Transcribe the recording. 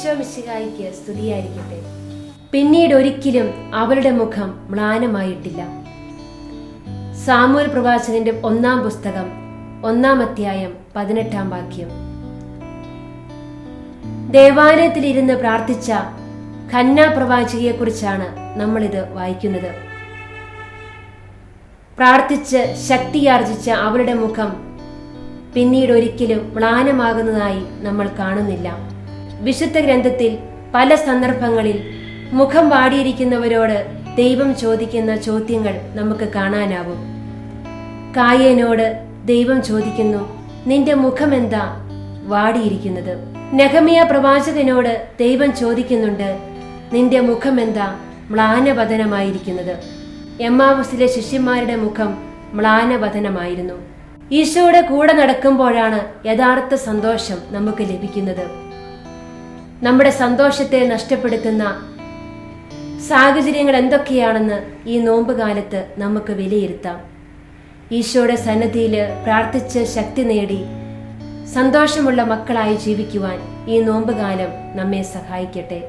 ഈശോ മിശിഹായിക്ക് സ്തുതിയായിരിക്കട്ടെ. പിന്നീട് ഒരിക്കലും അവളുടെ മുഖം മ്ലാനമായിട്ടില്ല. സാമൂൽ പ്രവാചകന്റെ ഒന്നാം പുസ്തകം ഒന്നാം അധ്യായം പതിനെട്ടാം വാക്യം. ദേവാലയത്തിൽ ഇരുന്ന് പ്രാർത്ഥിച്ച ഖന്ന പ്രവാചികയെക്കുറിച്ചാണ് നമ്മളിത് വായിക്കുന്നത്. പ്രാർത്ഥിച്ച് ശക്തിയാർജിച്ച അവളുടെ മുഖം പിന്നീട് ഒരിക്കലും മ്ലാനമാകുന്നതായി നമ്മൾ കാണുന്നില്ല. വിശുദ്ധ ഗ്രന്ഥത്തിൽ പല സന്ദർഭങ്ങളിൽ മുഖം വാടിയിരിക്കുന്നവരോട് ദൈവം ചോദിക്കുന്ന ചോദ്യങ്ങൾ നമുക്ക് കാണാനാവും. കായേനോട് ദൈവം ചോദിക്കുന്നു നിന്റെ മുഖമെന്താ വാടിയിരിക്കുന്നത്. നഹമിയ പ്രവാചകനോട് ദൈവം ചോദിക്കുന്നുണ്ട് നിന്റെ മുഖമെന്താ മ്ലാനവദനമായിരിക്കുന്നത്. എമ്മാവുസിലെ ശിഷ്യന്മാരുടെ മുഖം മ്ലാനവദനമായിരുന്നു. ഈശോയുടെ കൂടെ നടക്കുമ്പോഴാണ് യഥാർത്ഥ സന്തോഷം നമുക്ക് ലഭിക്കുന്നത്. നമ്മുടെ സന്തോഷത്തെ നഷ്ടപ്പെടുത്തുന്ന സാഹചര്യങ്ങൾ എന്തൊക്കെയാണെന്ന് ഈ നോമ്പ് കാലത്ത് നമുക്ക് വിലയിരുത്താം. ഈശോയുടെ സന്നദ്ധിയിൽ പ്രാർത്ഥിച്ച് ശക്തി നേടി സന്തോഷമുള്ള മക്കളായി ജീവിക്കുവാൻ ഈ നോമ്പുകാലം നമ്മെ സഹായിക്കട്ടെ.